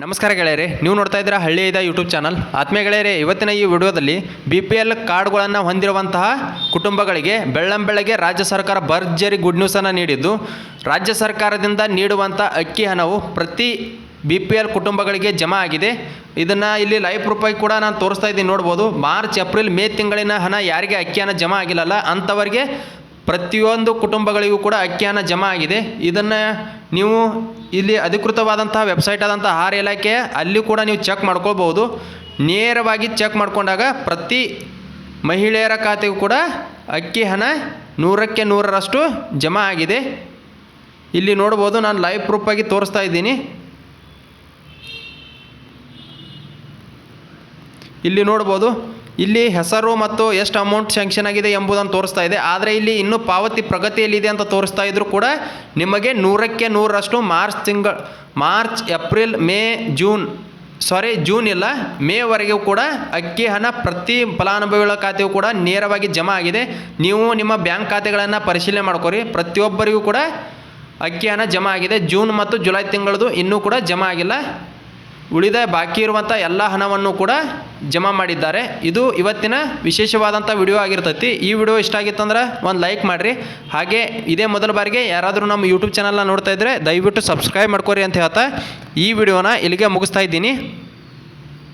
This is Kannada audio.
ನಮಸ್ಕಾರ ಗೆಳೆಯರೆ, ನೀವು ನೋಡ್ತಾ ಇದ್ದೀರಾ ಹಳ್ಳಿ ಇದ ಯೂಟ್ಯೂಬ್ ಚಾನಲ್ ಆತ್ಮೀಯ ಗೆಳೆಯರೆ, ಇವತ್ತಿನ ಈ ವಿಡಿಯೋದಲ್ಲಿ ಬಿ ಪಿ ಎಲ್ ಕಾರ್ಡ್ಗಳನ್ನು ಹೊಂದಿರುವಂತಹ ಕುಟುಂಬಗಳಿಗೆ ಬೆಳ್ಳಂಬೆಳಗ್ಗೆ ರಾಜ್ಯ ಸರ್ಕಾರ ಭರ್ಜರಿ ಗುಡ್ ನ್ಯೂಸನ್ನು ನೀಡಿದ್ದು. ರಾಜ್ಯ ಸರ್ಕಾರದಿಂದ ನೀಡುವಂಥ ಅಕ್ಕಿ ಹಣವು ಪ್ರತಿ ಬಿ ಪಿ ಎಲ್ ಕುಟುಂಬಗಳಿಗೆ ಜಮಾ ಆಗಿದೆ. ಇದನ್ನು ಇಲ್ಲಿ ಲೈವ್ ರೂಪಾಯಿ ಕೂಡ ನಾನು ತೋರಿಸ್ತಾ ಇದ್ದೀನಿ, ನೋಡ್ಬೋದು. ಮಾರ್ಚ್, ಏಪ್ರಿಲ್, ಮೇ ತಿಂಗಳಿನ ಹಣ ಯಾರಿಗೆ ಅಕ್ಕಿ ಹಣ ಜಮಾ ಆಗಿಲ್ಲಲ್ಲ, ಅಂಥವರಿಗೆ ಪ್ರತಿಯೊಂದು ಕುಟುಂಬಗಳಿಗೂ ಕೂಡ ಅಕ್ಕಿ ಹಣ ಜಮಾ ಆಗಿದೆ. ಇದನ್ನು ನೀವು ಇಲ್ಲಿ ಅಧಿಕೃತವಾದಂಥ ವೆಬ್ಸೈಟ್ ಆದಂಥ ಆಹಾರ ಇಲಾಖೆ, ಅಲ್ಲಿ ಕೂಡ ನೀವು ಚೆಕ್ ಮಾಡ್ಕೋಬಹುದು ನೇರವಾಗಿ ಚೆಕ್ ಮಾಡಿಕೊಂಡಾಗ ಪ್ರತಿ ಮಹಿಳೆಯರ ಖಾತೆಗೂ ಕೂಡ ಅಕ್ಕಿ ಹಣ ನೂರಕ್ಕೆ ನೂರರಷ್ಟು ಜಮಾ ಆಗಿದೆ. ಇಲ್ಲಿ ನೋಡ್ಬೋದು, ನಾನು ಲೈವ್ ಪ್ರೂಫಾಗಿ ತೋರಿಸ್ತಾ ಇದ್ದೀನಿ. ಇಲ್ಲಿ ನೋಡ್ಬೋದು ಇಲ್ಲಿ ಹೆಸರು ಮತ್ತು ಎಷ್ಟು ಅಮೌಂಟ್ ಸ್ಯಾಂಕ್ಷನ್ ಆಗಿದೆ ಎಂಬುದನ್ನು ತೋರಿಸ್ತಾ ಇದೆ. ಆದರೆ ಇಲ್ಲಿ ಇನ್ನೂ ಪಾವತಿ ಪ್ರಗತಿಯಲ್ಲಿದೆ ಅಂತ ತೋರಿಸ್ತಾ ಇದ್ದರೂ ಕೂಡ ನಿಮಗೆ ನೂರಕ್ಕೆ ನೂರರಷ್ಟು ಮಾರ್ಚ್ ತಿಂಗಳ March, April, May, June sorry June ಇಲ್ಲ ಮೇವರೆಗೂ ಕೂಡ ಅಕ್ಕಿ ಹಣ ಪ್ರತಿ ಫಲಾನುಭವಿಗಳ ಖಾತೆಯೂ ಕೂಡ ನೇರವಾಗಿ ಜಮಾ ಆಗಿದೆ. ನೀವು ನಿಮ್ಮ ಬ್ಯಾಂಕ್ ಖಾತೆಗಳನ್ನು ಪರಿಶೀಲನೆ ಮಾಡ್ಕೊರಿ. ಪ್ರತಿಯೊಬ್ಬರಿಗೂ ಕೂಡ ಅಕ್ಕಿ ಹಣ ಜಮಾ ಆಗಿದೆ. ಜೂನ್ ಮತ್ತು ಜುಲೈ ತಿಂಗಳದು ಇನ್ನೂ ಕೂಡ ಜಮಾ ಆಗಿಲ್ಲ. ಉಳಿದ ಬಾಕಿ ಇರುವಂಥ ಎಲ್ಲ ಹಣವನ್ನು ಕೂಡ ಜಮಾ ಮಾಡಿದ್ದಾರೆ. ಇದು ಇವತ್ತಿನ ವಿಶೇಷವಾದಂಥ ವಿಡಿಯೋ ಆಗಿರ್ತೈತಿ. ಈ ವಿಡಿಯೋ ಇಷ್ಟ ಆಗಿತ್ತಂದ್ರೆ ಒಂದು ಲೈಕ್ ಮಾಡಿರಿ. ಹಾಗೆ ಇದೇ ಮೊದಲ ಬಾರಿಗೆ ಯಾರಾದರೂ ನಮ್ಮ ಯೂಟ್ಯೂಬ್ ಚಾನಲ್ನ ನೋಡ್ತಾ ಇದ್ದರೆ ದಯವಿಟ್ಟು ಸಬ್ಸ್ಕ್ರೈಬ್ ಮಾಡ್ಕೊರಿ ಅಂತ ಹೇಳ್ತಾ ಈ ವಿಡಿಯೋನ ಇಲ್ಲಿಗೆ ಮುಗಿಸ್ತಾ ಇದ್ದೀನಿ.